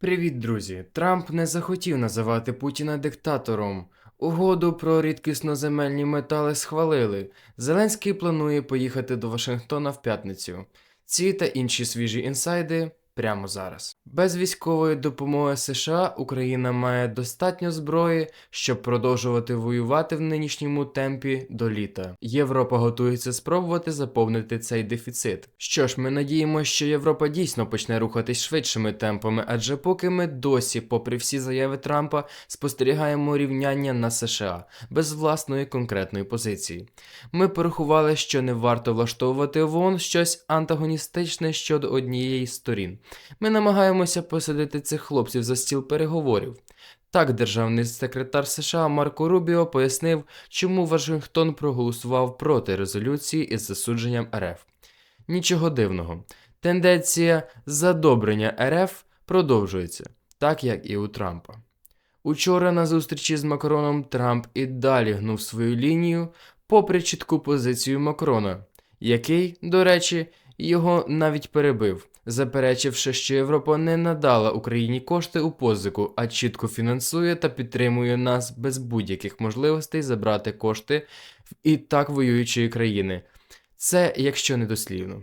Привіт, друзі! Трамп не захотів називати Путіна диктатором. Угоду про рідкісноземельні метали схвалили. Зеленський планує поїхати до Вашингтона в п'ятницю. Ці та інші свіжі інсайди прямо зараз. Без військової допомоги США Україна має достатньо зброї, щоб продовжувати воювати в нинішньому темпі до літа. Європа готується спробувати заповнити цей дефіцит. Що ж, ми надіємося, що Європа дійсно почне рухатись швидшими темпами, адже поки ми досі, попри всі заяви Трампа, спостерігаємо рівняння на США без власної конкретної позиції. Ми порахували, що не варто влаштовувати ООН щось антагоністичне щодо однієї сторін. Ми намагаємося посадити цих хлопців за стіл переговорів. Так, державний секретар США Марко Рубіо пояснив, чому Вашингтон проголосував проти резолюції із засудженням РФ. Нічого дивного. Тенденція задобрення РФ продовжується, так як і у Трампа. Учора на зустрічі з Макроном Трамп і далі гнув свою лінію, попри чітку позицію Макрона, який, до речі, його навіть перебив, заперечивши, що Європа не надала Україні кошти у позику, а чітко фінансує та підтримує нас без будь-яких можливостей забрати кошти в і так воюючої країни. Це якщо не дослівно.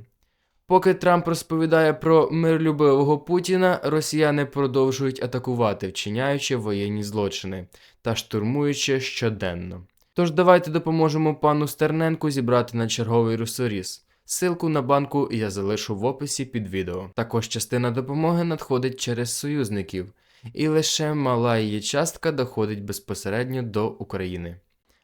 Поки Трамп розповідає про миролюбивого Путіна, росіяни продовжують атакувати, вчиняючи воєнні злочини та штурмуючи щоденно. Тож давайте допоможемо пану Стерненку зібрати на черговий ресурс. Силку на банку я залишу в описі під відео. Також частина допомоги надходить через союзників, і лише мала її частка доходить безпосередньо до України.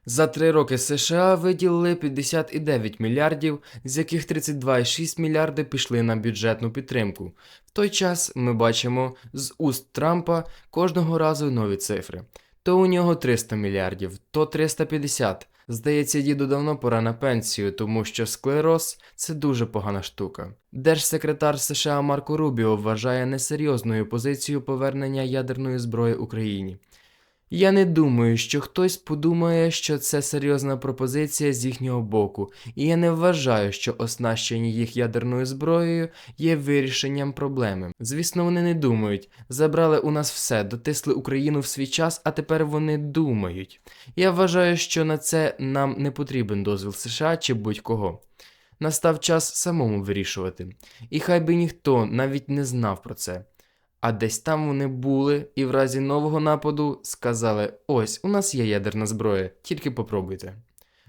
За три роки США виділили 59 мільярдів, з яких 32,6 мільярди пішли на бюджетну підтримку. В той час ми бачимо з уст Трампа кожного разу нові цифри. То у нього 300 мільярдів, то 350. Здається, діду давно пора на пенсію, тому що склероз це дуже погана штука. Держсекретар США Марко Рубіо вважає несерйозною позицію повернення ядерної зброї Україні. Я не думаю, що хтось подумає, що це серйозна пропозиція з їхнього боку, і я не вважаю, що оснащення їх ядерною зброєю є вирішенням проблеми. Звісно, вони не думають. Забрали у нас все, дотисли Україну в свій час, а тепер вони думають. Я вважаю, що на це нам не потрібен дозвіл США чи будь-кого. Настав час самому вирішувати. І хай би ніхто навіть не знав про це. А десь там вони були і в разі нового нападу сказали: ось, у нас є ядерна зброя, тільки попробуйте.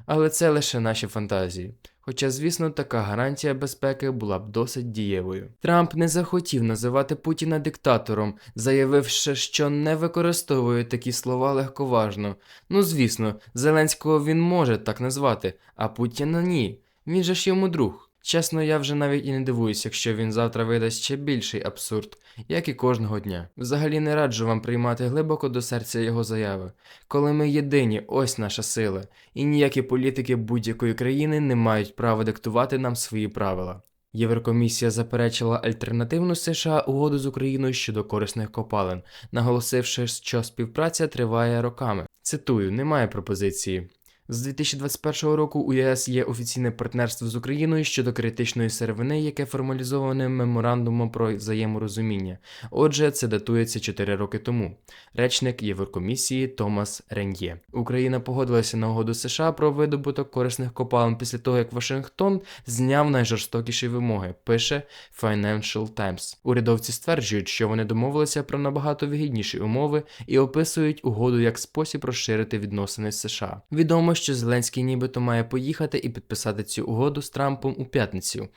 Але це лише наші фантазії. Хоча, звісно, така гарантія безпеки була б досить дієвою. Трамп не захотів називати Путіна диктатором, заявивши, що не використовує такі слова легковажно. Ну звісно, Зеленського він може так назвати, а Путіна ні. Він же ж йому друг. Чесно, я вже навіть і не дивуюсь, якщо він завтра видасть ще більший абсурд, як і кожного дня. Взагалі не раджу вам приймати глибоко до серця його заяви. Коли ми єдині, ось наша сила, і ніякі політики будь-якої країни не мають права диктувати нам свої правила. Єврокомісія заперечила альтернативну США угоду з Україною щодо корисних копалин, наголосивши, що співпраця триває роками. Цитую, немає пропозиції. З 2021 року у ЄС є офіційне партнерство з Україною щодо критичної сировини, яке формалізоване меморандумом про взаєморозуміння. Отже, це датується 4 роки тому. Речник Єврокомісії Томас Рен'є. Україна погодилася на угоду США про видобуток корисних копалин після того, як Вашингтон зняв найжорстокіші вимоги. Пише Financial Times. Урядовці стверджують, що вони домовилися про набагато вигідніші умови і описують угоду як спосіб розширити відносини з США. Відомо що Зеленський нібито має поїхати і підписати цю угоду з Трампом у п'ятницю.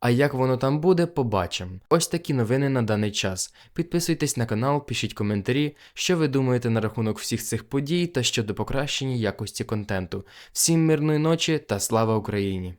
А як воно там буде, побачимо. Ось такі новини на даний час. Підписуйтесь на канал, пишіть коментарі, що ви думаєте на рахунок всіх цих подій та щодо покращення якості контенту. Всім мирної ночі та слава Україні!